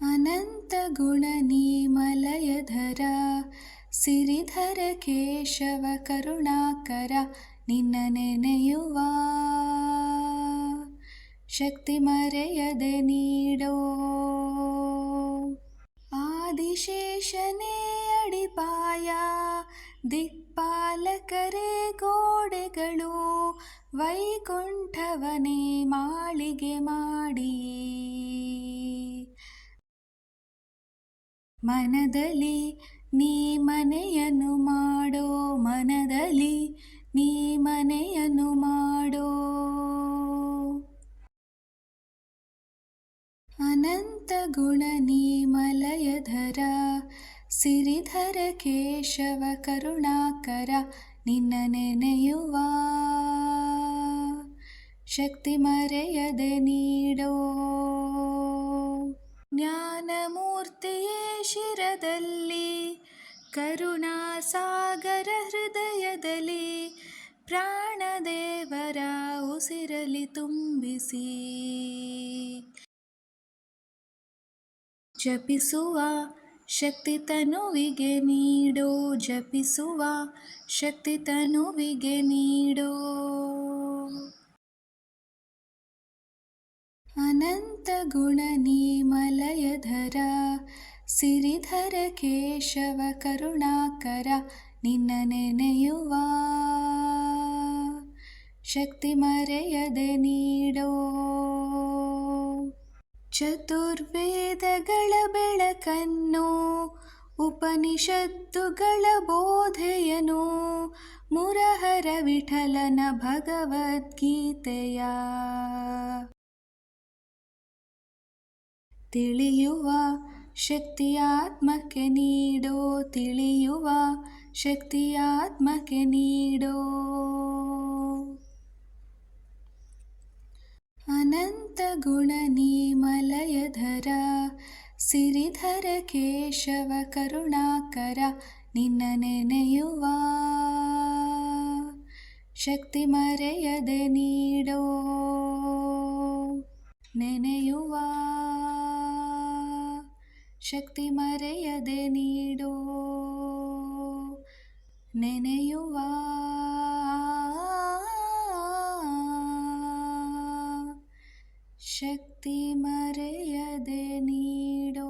ಅನಂತ ಗುಣ ನೀಮಲಯಧರ, ಸಿರಿಧರ ಕೇಶವ ಕರುಣಾಕರ, ನಿನ್ನ ನೆನೆಯುವ. ಶಕ್ತಿ ಮರೆಯದೆ ನೀಡೋ. ಆದಿಶೇಷನೇ ಅಡಿಪಾಯ, ದಿಕ್ಪಾಲಕರೇ ಗೋಡೆಗಳು, ವೈಕುಂಠವನೇ ಮಾಳಿಗೆ ಮಾಡಿ ಮನದಲ್ಲಿ ನೀ ಮನೆಯನ್ನು ಮಾಡೋ ಮನದಲ್ಲಿ ನೀ ಮನೆಯನ್ನು ಮಾಡೋ. ಅನಂತ ಗುಣ ನೀಮಲಯಧರ ಸಿರಿಧರ ಕೇಶವ ಕರುಣಾಕರ, ನಿನ್ನ ನೆನೆಯುವ. ಶಕ್ತಿ ಮರೆಯದೆ ನೀಡೋ ಶಿರದಲ್ಲಿ ಕರುಣಾಸಾಗರ ಹೃದಯದಲ್ಲಿ, ಪ್ರಾಣದೇವರ ಉಸಿರಲಿ ತುಂಬಿಸಿ. ಜಪಿಸುವ ಶಕ್ತಿ ತನುವಿಗೆ ನೀಡೋ, ಜಪಿಸುವ ಶಕ್ತಿ ತನುವಿಗೆ ನೀಡೋ. ಅನಂತ ಗುಣ ನೀಮಲಯಧರ ಸಿರಿಧರ ಕೇಶವ ಕರುಣಾಕರ ನಿನ್ನ ನೆನೆಯುವ. ಶಕ್ತಿ ಮರೆಯದೆ ನೀಡೋ. ಚತುರ್ವೇದಗಳ ಬೆಳಕನ್ನು, ಉಪನಿಷತ್ತುಗಳ ಬೋಧೆಯನು, ಮುರಹರ ವಿಠಲನ ಭಗವದ್ಗೀತೆಯ. ತಿಳಿಯುವ ಶಕ್ತಿಯಾತ್ಮಕ್ಕೆ ನೀಡೋ, ತಿಳಿಯುವ ಶಕ್ತಿಯಾತ್ಮಕ್ಕೆ ನೀಡೋ. ಅನಂತ ಗುಣ ನೀಮಲಯಧರ ಸಿರಿಧರ ಕೇಶವ ಕರುಣಾಕರ, ನಿನ್ನ ನೆನೆಯುವ ಶಕ್ತಿ ಮರೆಯದೆ ನೀಡೋ. ನೆನೆಯುವ ಶಕ್ತಿ ಮರೆಯದೆ ನೀಡು ನೆನೆಯುವ ಶಕ್ತಿ ಮರೆಯದೆ ನೀಡೋ